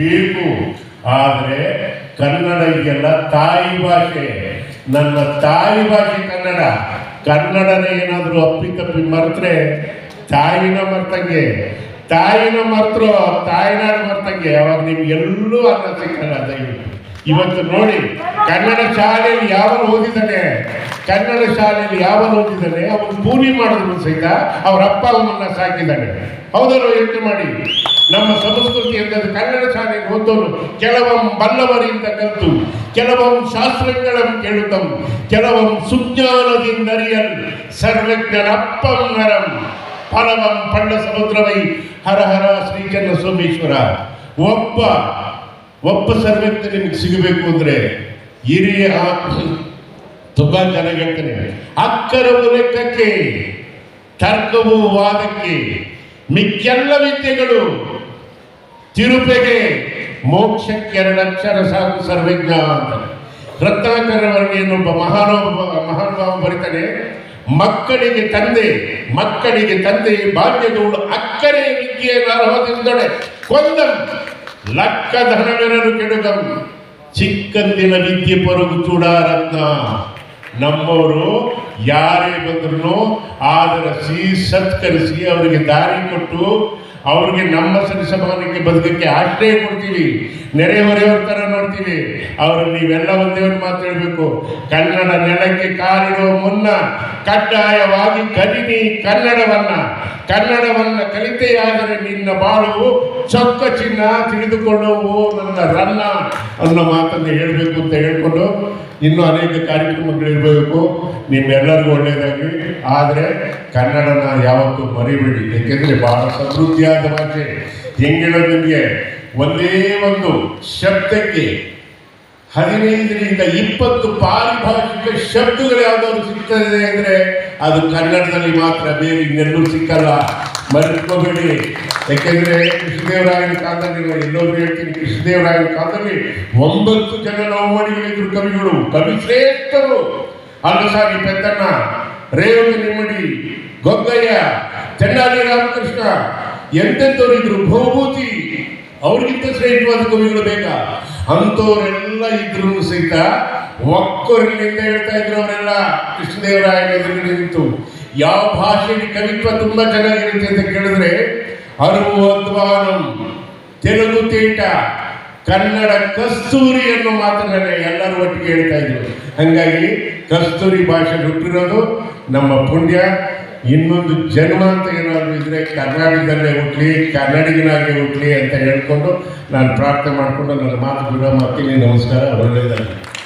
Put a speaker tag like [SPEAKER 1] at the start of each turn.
[SPEAKER 1] ಬೇಕು. ಆದರೆ ಕನ್ನಡ ಇದೆಯಲ್ಲ ತಾಯಿ ಭಾಷೆ. ನನ್ನ ತಾಯಿ ಭಾಷೆ ಕನ್ನಡ. ಕನ್ನಡನ ಏನಾದರೂ ಅಪ್ಪಿತಪ್ಪಿ ಮರೆತ್ರೆ ತಾಯಿನ ಮರ್ತಂಗೆ. ತಾಯಿನ ಮರ್ತರು ತಾಯಿನಾಡು ಮರ್ತಂಗೆ. ಅವಾಗ ನಿಮ್ಗೆಲ್ಲೂ ಅನ್ನ ಸಿಕ್ಕಲ್ಲ, ದಯವಿಟ್ಟು. ಇವತ್ತು ನೋಡಿ, ಕನ್ನಡ ಶಾಲೆಯಲ್ಲಿ ಯಾವನು ಓದಿದ್ದಾನೆ? ಕನ್ನಡ ಶಾಲೆಯಲ್ಲಿ ಯಾವನು ಓದಿದ್ದಾನೆ? ಅವನು ಕೂಲಿ ಮಾಡಿದ್ರು ಸಹಿತ ಅವ್ರ ಅಪ್ಪ ಅವನನ್ನ ಸಾಕಿದ್ದಾನೆ. ಹೌದಲ್ಲ, ಯೋಚನೆ ಮಾಡಿ. ನಮ್ಮ ಸಂಸ್ಕೃತಿ ಎಂದರೆ ಕನ್ನಡ ಶಾಲೆಗೆ ಓದೋನು ಕೆಲವಂ ಬಲ್ಲವರಿಂದ ಕಲಿತು, ಕೆಲವಂ ಶಾಸ್ತ್ರಗಳನ್ನು ಕೇಳುತ್ತಂ, ಕೆಲವಂ ಸುಜ್ಞಾನದಿಂದರಿಯಲ್ ಸರ್ವಜ್ಞನಪ್ಪಂ ನರಂ ಫಲವಂ ಪಂಡ ಸಮುದ್ರವೈ ಹರ ಹರ ಶ್ರೀಚಂದ್ರ ಸೋಮೇಶ್ವರ ಒಬ್ಬ ಒಬ್ಬ ಸರ್ವಜ್ಞ ನಿಮಗೆ ಸಿಗಬೇಕು ಅಂದರೆ ಹಿರಿಯ ತುಂಬಾ ಜನ ಹೇಳ್ತಾರೆ ಅಕ್ಕರವು ಲೆಕ್ಕಕ್ಕೆ, ತರ್ಕವು ವಾದಕ್ಕೆ, ಮಿಕ್ಕೆಲ್ಲ ವಿದ್ಯೆಗಳು ತಿರುಪೆಗೆ ಎರಡಕ್ಷರ ಸಾಕು ಸರ್ವಜ್ಞ ಅಂತ ರತ್ನಾಕರ ವರ್ಣಿಯನ್ನೊಬ್ಬ ಮಹಾನುಭಾವ ಮಹಾನುಭಾವ ಬರೀತಾನೆ, ಮಕ್ಕಳಿಗೆ ತಂದೆ ಮಕ್ಕಳಿಗೆ ತಂದೆ ಭಾಗ್ಯದವಳು ಅಕ್ಕರೆ ವಿದ್ಯೆ ಅರ್ಹದಿಂದೊಡೆ ಕೊಂದ ಲಕ್ಕ ಧನವೆರರು ಕೆಡುಗಂ ಚಿಕ್ಕಂದಿನ ವಿದ್ಯೆ ಪರುಗು ಚೂಡಾರತ್ನ. ನಮ್ಮವರು ಯಾರೇ ಬಂದ್ರು ಆದರಿಸಿ ಸತ್ಕರಿಸಿ ಅವರಿಗೆ ದಾರಿ ಕೊಟ್ಟು ಅವ್ರಿಗೆ ನಮ್ಮ ಸರಿಸಮಾನಕ್ಕೆ ಬದುಕಕ್ಕೆ ಆಶ್ರಯ ಕೊಡ್ತೀವಿ. ನೆರೆಹೊರೆಯವ್ರ ಥರ ನೋಡ್ತೀವಿ. ಅವರು ನೀವೆಲ್ಲ ಒಂದೇ ಒಂದು ಮಾತು ಕನ್ನಡ ನೆಲಕ್ಕೆ ಕಾಲಿಡುವ ಮುನ್ನ ಕಡ್ಡಾಯವಾಗಿ ಕಲಿನಿ ಕನ್ನಡವನ್ನ. ಕನ್ನಡವನ್ನ ಕಲಿತೆಯಾದರೆ ನಿನ್ನ ಬಾಳು ಚೊಕ್ಕ ಚಿನ್ನ ತಿಳಿದುಕೊಳ್ಳುವು ನನ್ನ ರನ್ನ ಅನ್ನೋ ಮಾತನ್ನು ಹೇಳಬೇಕು ಅಂತ ಹೇಳ್ಕೊಂಡು ಇನ್ನೂ ಅನೇಕ ಕಾರ್ಯಕ್ರಮಗಳಿರಬೇಕು ನಿಮ್ಮೆಲ್ಲರಿಗೂ ಒಳ್ಳೆಯದಾಗಿ ಆದರೆ ಕನ್ನಡನ ಯಾವತ್ತೂ ಮರಿಬೇಡಿ. ಏಕೆಂದರೆ ಬಹಳ ಸಮೃದ್ಧಿಯಾದ ಭಾಷೆ. ಹೆಂಗಿಡೋ ನಿಮಗೆ ಒಂದೇ ಒಂದು ಶಬ್ದಕ್ಕೆ ಹದಿನೈದರಿಂದ ಇಪ್ಪತ್ತು ಪಾರಿಭಾಷಿಕ ಶಬ್ದಗಳು ಯಾವುದಾದ್ರು ಸಿಗ್ತದೆ ಅಂದರೆ ಅದು ಕನ್ನಡದಲ್ಲಿ ಮಾತ್ರ, ಬೇರೆ ಇನ್ನೆಲ್ಲೂ ಸಿಕ್ಕಲ್ಲ. ಮರೆತ್ಕೋಬೇಡಿ ಯಾಕೆಂದ್ರೆ ಕೃಷ್ಣದೇವರಾಯನ ಕಾಲದಲ್ಲಿ ಎಲ್ಲರೂ ಹೇಳ್ತೀನಿ, ಕೃಷ್ಣದೇವರಾಯನ ಕಾಲದಲ್ಲಿ ಒಂಬತ್ತು ಜನ ನವಮಣಿಗಳಿದ್ರು ಕವಿಗಳು, ಕವಿ ಶ್ರೇಷ್ಠರು. ಅಲ್ಲಸಾಗಿ ಪೆದ್ದಣ್ಣ, ರೇವತಿ ನಿಮ್ಮಡಿ ಗೊಗ್ಗಯ್ಯ ಚೆನ್ನಾಗಿ ರಾಮಕೃಷ್ಣ, ಎಂತೆಂಥವ್ರು ಇದ್ರು? ಭೂಭೂತಿ. ಅವ್ರಿಗಿಂತ ಶ್ರೇಷ್ಠವಾದ ಕವಿಗಳು ಬೇಕಾ ಅಂಥವರೆಲ್ಲ ಇದ್ರು ಸಹಿತ, ಒಕ್ಕೊರಲಿಂದ ಹೇಳ್ತಾ ಇದ್ರು ಅವರೆಲ್ಲ, ಕೃಷ್ಣದೇವರಾಯನ ಎದುರು ನಿಂತು. ಯಾವ ಭಾಷೆಯಲ್ಲಿ ಕವಿತ್ವ ತುಂಬಾ ಚೆನ್ನಾಗಿರುತ್ತೆ ಅಂತ ಕೇಳಿದ್ರೆ ಅಧ್ವಾನಂ ತೆಲುಗು ತೇಟ ಕನ್ನಡ ಕಸ್ತೂರಿ ಅನ್ನೋ ಮಾತನ್ನೇ ಎಲ್ಲರೂ ಒಟ್ಟಿಗೆ ಹೇಳ್ತಾ ಇದ್ರು. ಹಂಗಾಗಿ ಕಸ್ತೂರಿ ಭಾಷೆ ಹುಟ್ಟಿರೋದು ನಮ್ಮ ಪುಣ್ಯ. ಇನ್ನೊಂದು ಜನ್ಮ ಅಂತ ಏನಾದರೂ ಇದ್ರೆ ಕರ್ನಾಟಕದಲ್ಲೇ ಹುಟ್ಲಿ, ಕನ್ನಡಿಗನಾಗೆ ಹುಟ್ಲಿ ಅಂತ ಹೇಳ್ಕೊಂಡು ನಾನು ಪ್ರಾರ್ಥನೆ ಮಾಡಿಕೊಂಡು ನನ್ನ ಮಾತು ಬಿಡೋ ಮಾಡ್ತೀನಿ ನಮಸ್ಕಾರ ಒಳ್ಳೆಯದಾಗಿ